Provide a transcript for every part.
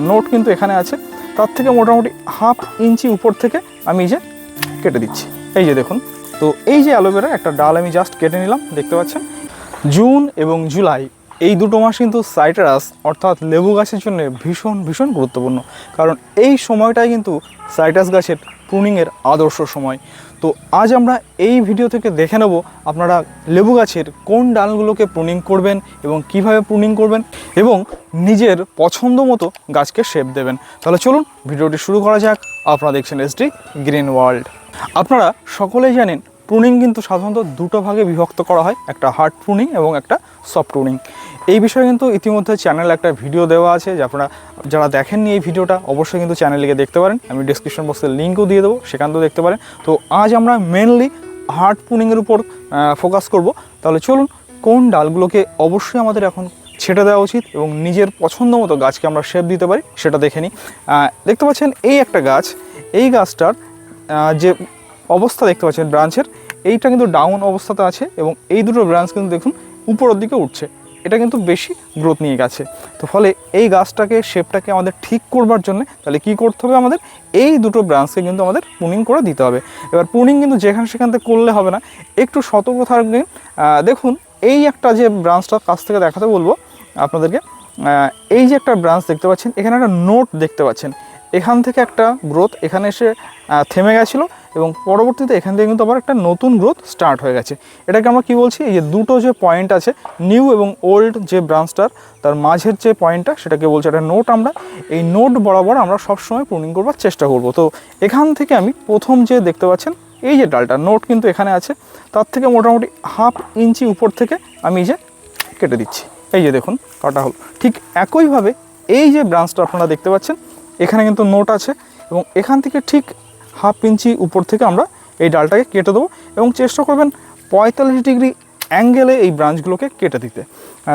Note কিন্তু এখানে আছে। তার থেকে মোটামুটি হাফ ইঞ্চি উপর থেকে আমি এই যে কেটে দিচ্ছি। এই যে দেখুন, তো এই যে অ্যালোভেরা, একটা ডাল আমি জাস্ট কেটে নিলাম, দেখতে পাচ্ছেন? জুন এবং জুলাই এই দুটো মাস কিন্তু সাইট্রাস, অর্থাৎ লেবু গাছের জন্য ভীষণ ভীষণ গুরুত্বপূর্ণ। কারণ এই সময়টাই কিন্তু সাইট্রাস গাছের প্রুনিংয়ের আদর্শ সময়। তো আজ আমরা এই ভিডিও থেকে দেখে নেব আপনারা লেবু গাছের কোন ডালগুলোকে প্রুনিং করবেন এবং কীভাবে প্রুনিং করবেন এবং নিজের পছন্দ মতো গাছকে শেপ দেবেন। তাহলে চলুন ভিডিওটি শুরু করা যাক। আপনারা দেখছেন এসডি গ্রিন ওয়ার্ল্ড আপনারা সকলেই জানেন প্রুনিং কিন্তু সাধারণত দুটো ভাগে বিভক্ত করা হয়, একটা হার্ড প্রুনিং এবং একটা সফট প্রুনিং এই বিষয়ে কিন্তু ইতিমধ্যে চ্যানেলে একটা ভিডিও দেওয়া আছে, যে আপনারা যারা দেখেননি এই ভিডিওটা অবশ্যই কিন্তু চ্যানেলে গিয়ে দেখতে পারেন। আমি ডিসক্রিপশন বক্সে লিঙ্কও দিয়ে দেবো, সেখান থেকে দেখতে পারেন। তো আজ আমরা মেনলি হার্ট পুনিংয়ের উপর ফোকাস করব। তাহলে চলুন, কোন ডালগুলোকে অবশ্যই আমাদের এখন ছেটে দেওয়া উচিত এবং নিজের পছন্দ মতো গাছকে আমরা শেপ দিতে পারি, সেটা দেখে নিই। দেখতে পাচ্ছেন এই একটা গাছ, এই গাছটার যে অবস্থা দেখতে পাচ্ছেন ব্রাঞ্চের এইটা কিন্তু ডাউন অবস্থাতে আছে এবং এই দুটো ব্রাঞ্চ কিন্তু দেখুন উপরের দিকে উঠছে। এটা কিন্তু বেশি গ্রোথ নিয়ে গেছে। তো ফলে এই গাছটাকে শেপটাকে আমাদের ঠিক করবার জন্য তাহলে কি করতে হবে আমাদের? এই দুটো ব্রাঞ্চকে কিন্তু আমাদের পুনিং করে দিতে হবে। এবার পুনিং কিন্তু যেখানে সেখান থেকে করলে হবে না। একটু সতর্ক থাকবেন। দেখুন, এই একটা যে ব্রাঞ্চটা কাছ থেকে দেখাতে বলব আপনাদেরকে। এই যে একটা ব্রাঞ্চ দেখতে পাচ্ছেন, এখানে একটা নোট দেখতে পাচ্ছেন। এখান থেকে একটা গ্রোথ এখানে এসে থেমে গেছিল এবং পরবর্তীতে এখান থেকে কিন্তু আবার একটা নতুন গ্রোথ স্টার্ট হয়ে গেছে। এটাকে আমরা কি বলছি? এই যে দুটো যে পয়েন্ট আছে নিউ এবং ওল্ড যে ব্রাঞ্চটার তার মাঝের যে পয়েন্টটা সেটাকে বলছে একটা নোট আমরা। এই নোট বরাবর আমরা সবসময় প্রুনিং করবার চেষ্টা করব। তো এখান থেকে আমি প্রথম যে দেখতে পাচ্ছেন, এই যে ডালটা নোট কিন্তু এখানে আছে। তার থেকে মোটামুটি হাফ ইঞ্চি উপর থেকে আমি এই যে কেটে দিচ্ছি। এই যে দেখুন, কাটা হলো। ঠিক একইভাবে এই যে ব্রাঞ্চটা আপনারা দেখতে পাচ্ছেন এখানে কিন্তু নোট আছে এবং এখান থেকে ঠিক হাফ ইঞ্চি উপর থেকে আমরা এই ডালটাকে কেটে দেবো এবং চেষ্টা করবেন পঁয়তাল্লিশ ডিগ্রি অ্যাঙ্গেলে এই ব্রাঞ্চগুলোকে কেটে দিতে।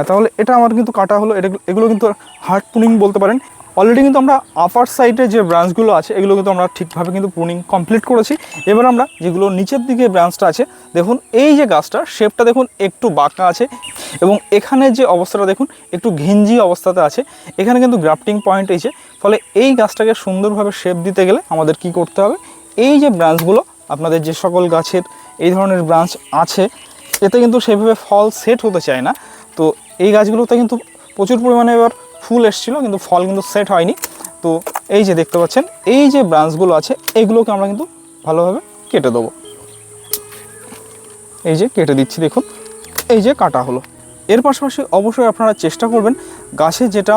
তাহলে এটা আমার কিন্তু কাটা হলো, এটা এগুলো কিন্তু হার্ড পুনিং বলতে পারেন। অলরেডি কিন্তু আমরা আপার সাইডে যে ব্রাঞ্চগুলো আছে এগুলো কিন্তু আমরা ঠিকভাবে কিন্তু পুনিং কমপ্লিট করেছি। এবার আমরা যেগুলো নিচের দিকে ব্রাঞ্চটা আছে, দেখুন এই যে গাছটা শেপটা দেখুন একটু বাঁকা আছে এবং এখানে যে অবস্থাটা দেখুন, একটু ঘিঞ্জি অবস্থাতে আছে। এখানে কিন্তু গ্রাফটিং পয়েন্ট এসে ফলে এই গাছটাকে সুন্দরভাবে শেপ দিতে গেলে আমাদের কি করতে হবে? এই যে ব্রাঞ্চগুলো আপনাদের যে সকল গাছের এই ধরনের ব্রাঞ্চ আছে, এতে কিন্তু সেভাবে ফল সেট হতে চায় না। তো এই গাছগুলোতে কিন্তু প্রচুর পরিমাণে এবার ফুল এসেছিল, কিন্তু ফল কিন্তু সেট হয়নি। তো এই যে দেখতে পাচ্ছেন, এই যে ব্রাঞ্চগুলো আছে এইগুলোকে আমরা কিন্তু ভালোভাবে কেটে দেবো। এই যে কেটে দিচ্ছি, দেখুন। এই যে কাটা হলো। এর পাশাপাশি অবশ্যই আপনারা চেষ্টা করবেন গাছের যেটা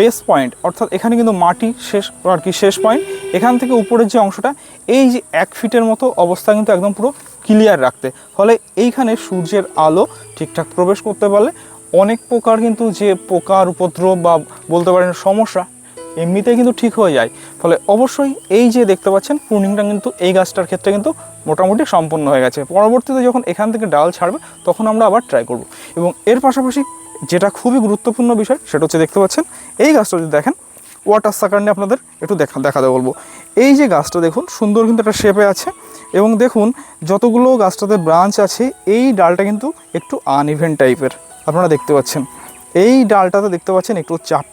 বেস পয়েন্ট অর্থাৎ এখানে কিন্তু মাটি শেষ, আর কি শেষ পয়েন্ট এখান থেকে উপরের যে অংশটা, এই যে এক ফিটের মতো অবস্থা কিন্তু একদম পুরো ক্লিয়ার রাখতে। ফলে এইখানে সূর্যের আলো ঠিকঠাক প্রবেশ করতে পারলে অনেক প্রকার কিন্তু যে পোকার উপদ্রব বা বলতে পারেন সমস্যা এমনিতেই কিন্তু ঠিক হয়ে যায়। ফলে অবশ্যই এই যে দেখতে পাচ্ছেন, প্রুনিংটা কিন্তু এই গাছটার ক্ষেত্রে কিন্তু মোটামুটি সম্পন্ন হয়ে গেছে। পরবর্তীতে যখন এখান থেকে ডাল ছাড়বে, তখন আমরা আবার ট্রাই করব। এবং এর পাশাপাশি যেটা খুবই গুরুত্বপূর্ণ বিষয়, সেটা হচ্ছে দেখতে পাচ্ছেন, এই গাছটা যদি দেখেন ওয়াটার সাকার নিয়ে আপনাদের একটু দেখা, দেখাতে বলব। এই যে গাছটা দেখুন, সুন্দর কিন্তু একটা শেপে আছে এবং দেখুন, যতগুলো গাছটাতে ব্রাঞ্চ আছে, এই ডালটা কিন্তু একটু আনইভেন্ট টাইপের আপনারা দেখতে পাচ্ছেন। এই ডালটাতে দেখতে পাচ্ছেন একটু চাপ,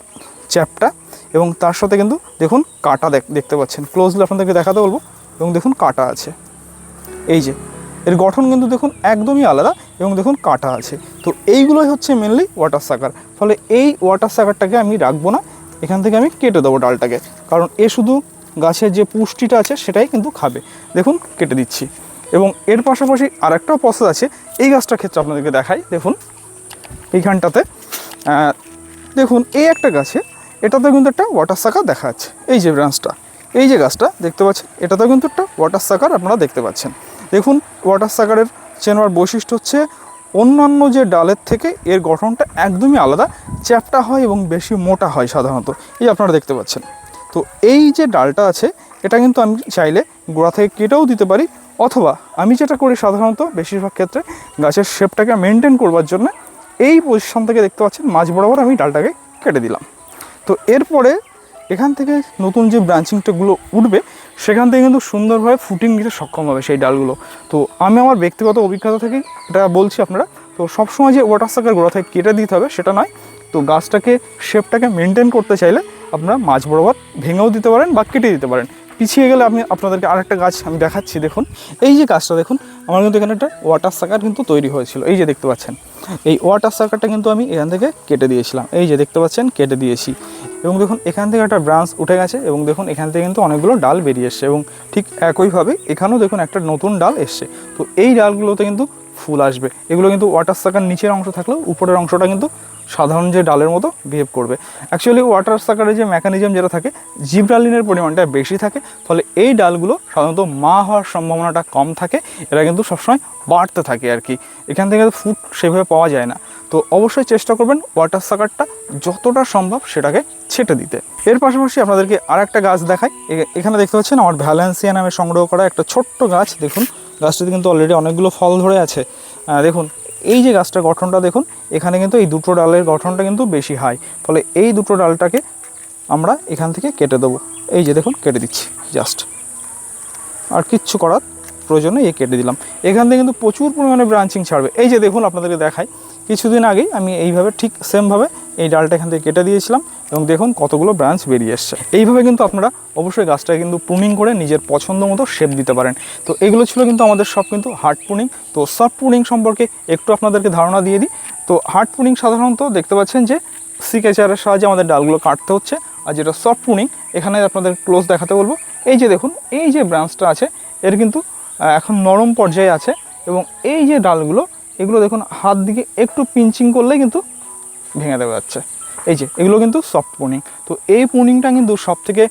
চ্যাপটা এবং তার সাথে কিন্তু দেখুন কাটা দেখ- দেখতে পাচ্ছেন। ক্লোজলি আপনাদেরকে দেখাতে বলব এবং দেখুন কাটা আছে। এই যে, এর গঠন কিন্তু দেখুন একদমই আলাদা এবং দেখুন কাটা আছে। তো এইগুলোই হচ্ছে মেনলি ওয়াটার সাকার ফলে এই ওয়াটার সাকারটাকে আমি রাখব না, এখান থেকে আমি কেটে দেবো ডালটাকে। কারণ এ শুধু গাছের যে পুষ্টিটা আছে সেটাই কিন্তু খাবে। দেখুন, কেটে দিচ্ছি। এবং এর পাশাপাশি আরেকটা প্রসেস আছে। এই গাছটার ক্ষেত্রে আপনাদেরকে দেখাই, দেখুন। এইখানটাতে। দেখুন, এই একটা গাছে এটাতে কিন্তু একটা ওয়াটার সাকার দেখা যাচ্ছে। এই যে ব্রাঞ্চটা এই যে গাছটা দেখতে পাচ্ছেন, এটাতেও কিন্তু একটা ওয়াটার সাকার আপনারা দেখতে পাচ্ছেন। দেখুন ওয়াটার সাকারের চেনার বৈশিষ্ট্য হচ্ছে অন্যান্য যে ডালের থেকে এর গঠনটা একদমই আলাদা, চ্যাপটা হয় এবং বেশি মোটা হয় সাধারণত। এই আপনারা দেখতে পাচ্ছেন। তো এই যে ডালটা আছে, এটা কিন্তু আমি চাইলে গোড়া থেকে কেটেও দিতে পারি, অথবা আমি যেটা করি সাধারণত বেশিরভাগ ক্ষেত্রে গাছের শেপটাকে মেনটেন করবার জন্য এই পজিশন থেকে দেখতে পাচ্ছেন মাঝ বরাবর আমি ডালটাকে কেটে দিলাম। তো এরপরে এখান থেকে নতুন যে ব্রাঞ্চিংটাগুলো উঠবে, সেখান থেকে কিন্তু সুন্দরভাবে ফুটিং নিতে সক্ষম হবে সেই ডালগুলো। তো আমি আমার ব্যক্তিগত অভিজ্ঞতা থেকে এটা বলছি আপনারা, তো সবসময় যে ওয়াটার সাকার গোড়া থেকে কেটে দিতে হবে সেটা নয়, তো গাছটাকে শেপটাকে মেনটেন করতে চাইলে আপনারা মাঝ বরাবর ভেঙেও দিতে পারেন বা কেটে দিতে পারেন। পিছিয়ে গেলে আমি আপনাদেরকে আরেকটা গাছ আমি দেখাচ্ছি, দেখুন। এই যে গাছটা, দেখুন, আমার কিন্তু এখানে একটা ওয়াটার সাকার কিন্তু তৈরি হয়েছিল। এই যে দেখতে পাচ্ছেন, এই ওয়াটার সাকারটা কিন্তু আমি এখান থেকে কেটে দিয়েছিলাম। এই যে দেখতে পাচ্ছেন, কেটে দিয়েছি। এবং দেখুন, এখান থেকে একটা ব্রাঞ্চ উঠে গেছে এবং দেখুন, এখান থেকে কিন্তু অনেকগুলো ডাল বেরিয়ে এসছে এবং ঠিক একইভাবে এখানেও দেখুন, একটা নতুন ডাল এসছে। তো এই ডালগুলোতে কিন্তু ফুল আসবে। এগুলো কিন্তু ওয়াটার সাকার নিচের অংশ থাকলেও উপরের অংশটা কিন্তু সাধারণ যে ডালের মতো বিহেভ করবে। অ্যাকচুয়ালি ওয়াটার সাকারের যে মেকানিজম যেটা থাকে জিব্রালিনের পরিমাণটা বেশি থাকে, ফলে এই ডালগুলো সাধারণত মা হওয়ার সম্ভাবনাটা কম থাকে, এরা কিন্তু সবসময় বাড়তে থাকে আর কি। এখান থেকে ফুড সেভাবে পাওয়া যায় না। তো অবশ্যই চেষ্টা করবেন ওয়াটার সাকারটা যতটা সম্ভব সেটাকে ছেটে দিতে। এর পাশাপাশি আপনাদেরকে আর একটা গাছ দেখাই। এখানে দেখতে পাচ্ছেন আমার ভ্যালেন্সিয়া নামে সংগ্রহ করা একটা ছোট্ট গাছ। দেখুন, গাছটিতে কিন্তু অলরেডি অনেকগুলো ফল ধরে আছে। দেখুন এই যে গাছটার গঠনটা দেখুন, এখানে কিন্তু এই দুটো ডালের গঠনটা কিন্তু বেশি হাই ফলে এই দুটো ডালটাকে আমরা এখান থেকে কেটে দেবো। এই যে দেখুন, কেটে দিচ্ছি জাস্ট আর কিচ্ছু করার প্রয়োজনে এ কেটে দিলাম। এখান থেকে কিন্তু প্রচুর পরিমাণে ব্রাঞ্চিং ছাড়বে। এই যে দেখুন, আপনাদেরকে দেখাই, কিছুদিন আগেই আমি এইভাবে ঠিক সেমভাবে এই ডালটা এখান থেকে কেটে দিয়েছিলাম এবং দেখুন কতগুলো ব্রাঞ্চ বেরিয়ে এসছে। এইভাবে কিন্তু আপনারা অবশ্যই গাছটাকে কিন্তু প্রুনিং করে নিজের পছন্দ মতো শেপ দিতে পারেন। তো এগুলো ছিল কিন্তু আমাদের সব কিন্তু হার্ড প্রুনিং তো সফট প্রুনিং সম্পর্কে একটু আপনাদেরকে ধারণা দিয়ে দিই। তো হার্ড প্রুনিং সাধারণত দেখতে পাচ্ছেন যে সিকেচারের সাহায্যে আমাদের ডালগুলো কাটতে হচ্ছে। আর যেটা সফট প্রুনিং এখানে আপনাদের ক্লোজ দেখাতে বলব। এই যে দেখুন, এই যে ব্রাঞ্চটা আছে, এর কিন্তু এখন নরম পর্যায়ে আছে। এবং এই যে ডালগুলো, এগুলো দেখুন হাত দিকে একটু পিঞ্চিং করলেই কিন্তু ভেঙে দেওয়া যাচ্ছে। এই যে, এগুলো কিন্তু সফট পুনিং তো এই পুনিংটা কিন্তু সব থেকে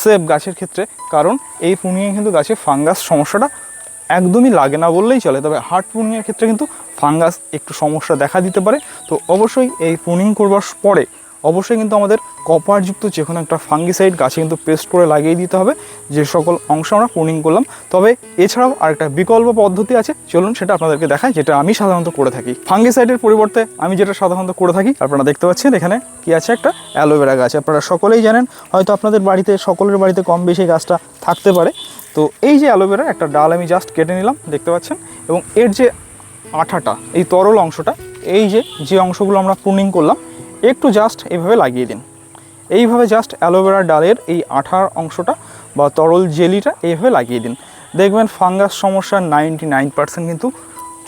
সেফ গাছের ক্ষেত্রে, কারণ এই পুনিংয়ে কিন্তু গাছে ফাঙ্গাস সমস্যাটা একদমই লাগে না বললেই চলে। তবে হার্ট পুনিংয়ের ক্ষেত্রে কিন্তু ফাঙ্গাস একটু সমস্যা দেখা দিতে পারে। তো অবশ্যই এই পুনিং করবার পরে অবশ্যই কিন্তু আমাদের কপারযুক্ত যে কোনো একটা ফাঙ্গিসাইড গাছে কিন্তু পেস্ট করে লাগিয়ে দিতে হবে, যে সকল অংশ আমরা পুনিং করলাম। তবে এছাড়াও আরেকটা বিকল্প পদ্ধতি আছে, চলুন সেটা আপনাদেরকে দেখাই, যেটা আমি সাধারণত করে থাকি। ফাঙ্গিসাইডের পরিবর্তে আমি যেটা সাধারণত করে থাকি, আপনারা দেখতে পাচ্ছেন এখানে কি আছে একটা অ্যালোভেরা গাছ। আপনারা সকলেই জানেন, হয়তো আপনাদের বাড়িতে, সকলের বাড়িতে কম বেশি গাছটা থাকতে পারে। তো এই যে অ্যালোভেরা একটা ডাল আমি জাস্ট কেটে নিলাম, দেখতে পাচ্ছেন? এবং এর যে আঠাটা, এই তরল অংশটা, এই যে যে অংশগুলো আমরা প্রুনিং করলাম একটু জাস্ট এইভাবে লাগিয়ে দিন। এইভাবে জাস্ট অ্যালোভেরা ডালের এই আঠার অংশটা বা তরল জেলিটা এইভাবে লাগিয়ে দিন। দেখবেন ফাঙ্গাস সমস্যা নাইনটি নাইন পার্সেন্ট কিন্তু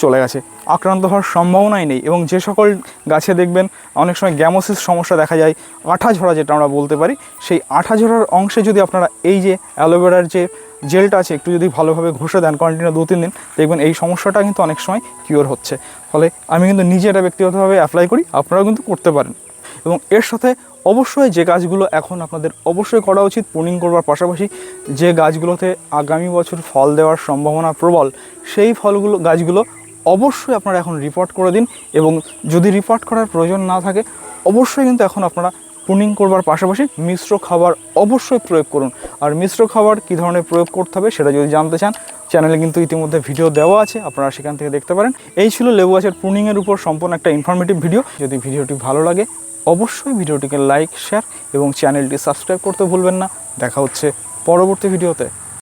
চলে গেছে। আক্রান্ত হওয়ার সম্ভাবনাই নেই এবং যে সকল গাছে দেখবেন অনেক সময় গ্যামোসিস সমস্যা দেখা যায়, আঠা ঝরা যেটা আমরা বলতে পারি, সেই আঠা ঝরার অংশে যদি আপনারা এই যে অ্যালোভেরার যে জেলটা আছে, একটু যদি ভালোভাবে ঘষে দেন কন্টিনিউ দু তিন দিন, দেখবেন এই সমস্যাটা কিন্তু অনেক সময় কিওর হচ্ছে। ফলে আমি কিন্তু নিজে এটা ব্যক্তিগতভাবে অ্যাপ্লাই করি, আপনারাও কিন্তু করতে পারেন। এবং এর সাথে অবশ্যই যে গাছগুলো এখন আপনাদের অবশ্যই করা উচিত পুনিং করবার পাশাপাশি যে গাছগুলোতে আগামী বছর ফল দেওয়ার সম্ভাবনা প্রবল, সেই ফলগুলো, গাছগুলো অবশ্যই আপনারা এখন রিপোর্ট করে দিন এবং যদি রিপোর্ট করার প্রয়োজন না থাকে, অবশ্যই কিন্তু এখন আপনারা পুনিং করবার পাশাপাশি মিশ্র খাবার অবশ্যই প্রয়োগ করুন। আর মিশ্র খাবার কী ধরনের প্রয়োগ করতে হবে সেটা যদি জানতে চান চ্যানেলে কিন্তু ইতিমধ্যে ভিডিও দেওয়া আছে, আপনারা সেখান থেকে দেখতে পারেন। এই ছিল লেবু গাছের প্রুনিংয়ের উপর সম্পূর্ণ একটা ইনফরমেটিভ ভিডিও যদি ভিডিওটি ভালো লাগে, অবশ্যই ভিডিওটিকে লাইক শেয়ার এবং চ্যানেলটি সাবস্ক্রাইব করতে ভুলবেন না। দেখা হচ্ছে পরবর্তী ভিডিওতে